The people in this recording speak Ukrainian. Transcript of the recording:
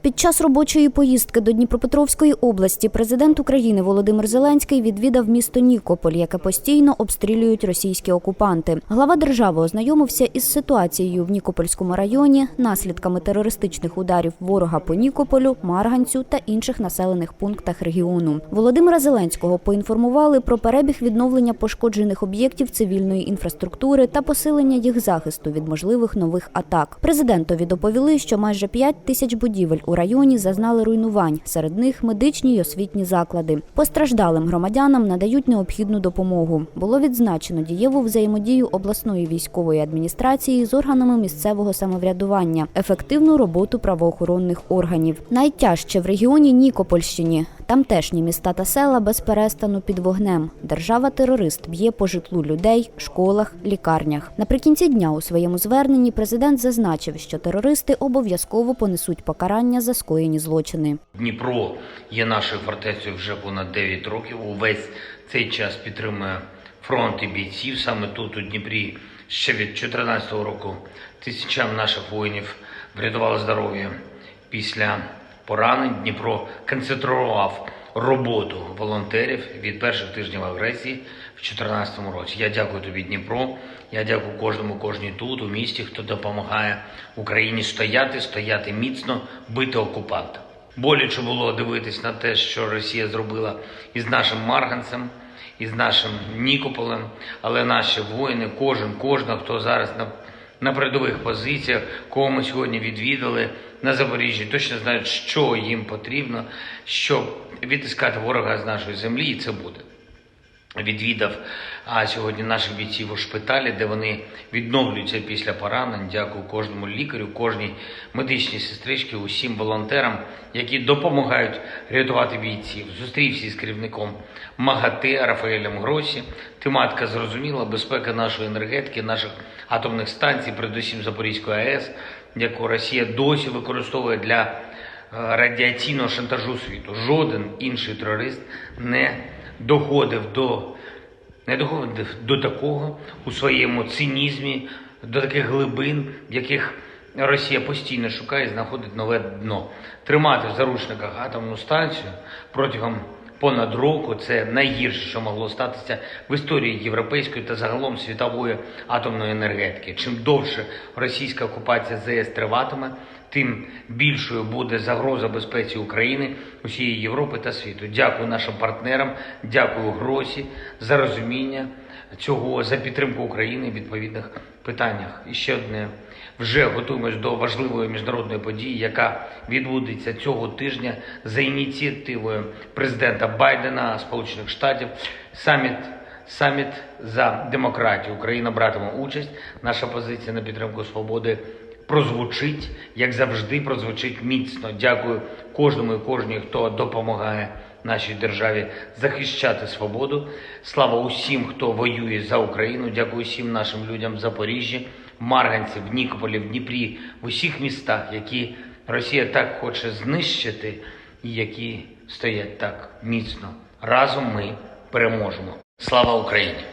Під час робочої поїздки до Дніпропетровської області президент України Володимир Зеленський відвідав місто Нікополь, яке постійно обстрілюють російські окупанти. Глава держави ознайомився із ситуацією в Нікопольському районі, наслідками терористичних ударів ворога по Нікополю, Марганцю та інших населених пунктах регіону. Володимира Зеленського поінформували про перебіг відновлення пошкоджених об'єктів цивільної інфраструктури та посилення їх захисту від можливих нових атак. Президентові доповіли, що майже 5 тисяч будівель у районі зазнали руйнувань. Серед них медичні й освітні заклади. Постраждалим громадянам надають необхідну допомогу. Було відзначено дієву взаємодію обласної військової адміністрації з органами місцевого самоврядування, ефективну роботу правоохоронних органів. Найтяжче в регіоні Нікопольщині. Тамтешні міста та села без перестану під вогнем. Держава-терорист б'є по житлу людей, школах, лікарнях. Наприкінці дня у своєму зверненні президент зазначив, що терористи обов'язково понесуть покарання за скоєні злочини. Дніпро є нашою фортецею вже понад 9 років. Увесь цей час підтримує фронт і бійців. Саме тут, у Дніпрі, ще від 2014 року тисячам наших воїнів врятувало здоров'я. Після поранень Дніпро концентрував роботу волонтерів від перших тижнів агресії в 2014 році. Я дякую тобі, Дніпро. Я дякую кожному, кожній тут, у місті, хто допомагає Україні стояти, стояти міцно, бити окупанта. Боляче було дивитись на те, що Росія зробила із нашим Марганцем, із нашим Нікополем, але наші воїни, кожен, кожна, хто зараз на на передових позиціях, кого ми сьогодні відвідали на Запоріжжі, точно знають, що їм потрібно, щоб відтискати ворога з нашої землі, і це буде. Відвідав а сьогодні наших бійців у шпиталі, де вони відновлюються після поранень. Дякую кожному лікарю, кожній медичній сестричці, усім волонтерам, які допомагають рятувати бійців. Зустрівся із керівником МАГАТЕ Рафаелем Гросі. Тематика зрозуміла, безпека нашої енергетики, наших атомних станцій, передусім Запорізької АЕС, яку Росія досі використовує для радіаційного шантажу світу. Жоден інший терорист не доходив до не доходив до такого у своєму цинізмі, до таких глибин, в яких Росія постійно шукає і знаходить нове дно. Тримати в заручниках атомну станцію протягом понад року це найгірше, що могло статися в історії європейської та загалом світової атомної енергетики. Чим довше російська окупація ЗС триватиме, тим більшою буде загроза безпеці України, усієї Європи та світу. Дякую нашим партнерам, дякую Гросі за розуміння цього, за підтримку України в відповідних питаннях. І ще одне вже готуємось до важливої міжнародної події, яка відбудеться цього тижня за ініціативою президента Байдена Сполучених Штатів. Саміт Саміт за демократію. Україна братиме участь. Наша позиція на підтримку свободи прозвучить, як завжди, прозвучить міцно. Дякую кожному і кожній, хто допомагає нашій державі захищати свободу. Слава усім, хто воює за Україну. Дякую всім нашим людям в Запоріжжі, Марганці, в Нікополі, в Дніпрі, в усіх містах, які Росія так хоче знищити, і які стоять так міцно. Разом ми переможемо. Слава Україні!